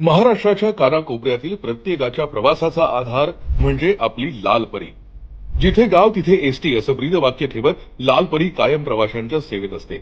महाराष्ट्राच्या कानाकोपऱ्यातील प्रत्येकाच्या प्रवासाचा आधार म्हणजे आपली लाल परी जिथे गाव तिथे एसटी असं ब्रीद वाक्य ठेवत लाल परी कायम प्रवाशांच्या सेवेत असते.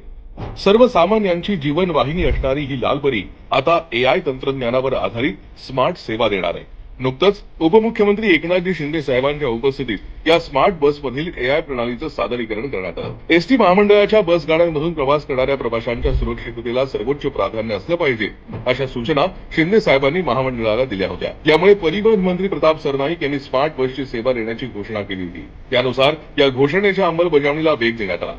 सर्वसामान्यांची जीवनवाहिनी असणारी ही लाल परी आता एआय तंत्रज्ञानावर आधारित स्मार्ट सेवा देणार आहे. नुकतंच उपमुख्यमंत्री एकनाथजी शिंदे साहेबांच्या उपस्थितीत या स्मार्ट बसमधील एआय प्रणालीचं सादरीकरण करण्यात आलं. एसटी महामंडळाच्या बस गाड्यांमधून प्रवास करणाऱ्या प्रवाशांच्या सुरक्षिततेला सर्वोच्च प्राधान्य असलं पाहिजे अशा सूचना शिंदे साहेबांनी महामंडळाला दिल्या होत्या. यामुळे परिवहन मंत्री प्रताप सरनाईक यांनी स्मार्ट बसची सेवा देण्याची घोषणा केली होती. त्यानुसार या घोषणेच्या अंमलबजावणीला वेग देण्यात आला.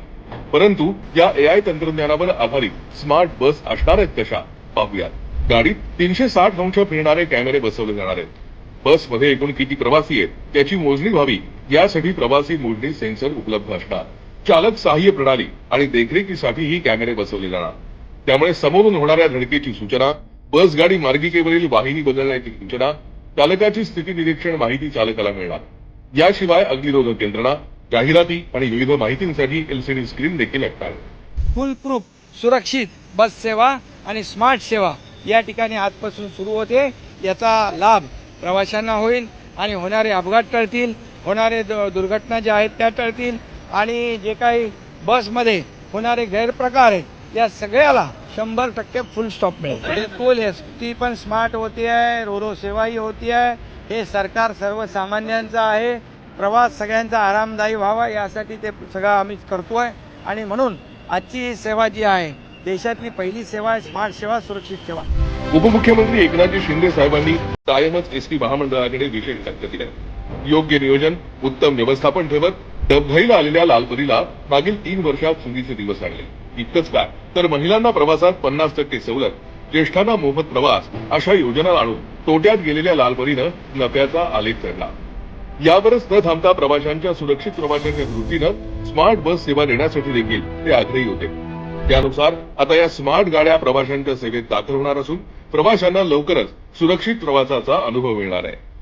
परंतु या एआय तंत्रज्ञानावर आधारित स्मार्ट बस असणार आहेत कशा पाहूयात. गाडीत तीनशे साठ अंश फिरणारे कॅमेरे बसवले जाणार आहेत. बसमध्ये एकूण किती प्रवासी आहेत त्याची मोजणी व्हावी. यासाठी प्रवासी मोजणी सेन्सर उपलब्ध असणार. चालक सहाय्य प्रणाली आणि देखरेखीसाठी ही कॅमेरे बसवले जाणार. त्यामुळे समोरून होणाऱ्या धडकेची सूचना बस गाडी मार्गिकेवरील वाहिनी बदलण्याची सूचना चालकाची स्थिती निरीक्षण माहिती चालकाला मिळणार. याशिवाय अग्निरोधक यंत्रणा जाहिराती आणि विविध माहितींसाठी एलसीडी स्क्रीन देखील असणार. फुल प्रूफ सुरक्षित बस सेवा आणि स्मार्ट सेवा या ठिकाणी आजपासून सुरू होते. याचा लाभ प्रवाशांना होईल आणि होणारे अपघात टळतील होणारे दुर्घटना ज्या आहेत त्या टळतील आणि जे काही बसमध्ये होणारे गैरप्रकार आहेत या सगळ्याला शंभर टक्के फुल स्टॉप मिळेल. बिलकुल एस टी पण स्मार्ट होती आहे रोरो सेवाही होती आहे. हे सरकार सर्वसामान्यांचं आहे. प्रवास सगळ्यांचा आरामदायी व्हावा यासाठी ते सगळं आम्ही करतो आहे आणि म्हणून आजची ही सेवा जी आहे देशातली पहिली सेवा आहे स्मार्ट सेवा सुरक्षित सेवा. उपमुख्यमंत्री एकनाथजी शिंदे साहेबांनी कायमच एसटी महामंडळाकडे विशेष लक्ष दिले. योग्य नियोजन उत्तम व्यवस्थापन ठेवत डबघाईला आलेल्या लालपरीला मागील तीन वर्षात सुगीचे दिवस आणले. इतकंच काय? तर महिलांना प्रवासात पन्नास टक्के सवलत ज्येष्ठांना मोफत प्रवास अशा योजना आणून तोट्यात गेलेल्या लालपरीनं नफ्याचा आलेख चढला. यावरच न थांबता प्रवाशांच्या सुरक्षित प्रवासाच्या दृष्टीनं स्मार्ट बस सेवा देण्यासाठी देखील ते आग्रही होते. त्यानुसार आता या स्मार्ट गाड्या प्रवाशांच्या सेवेत दाखल होणार असून प्रवाशांना लवकरच सुरक्षित प्रवासाचा अनुभव मिळणार आहे.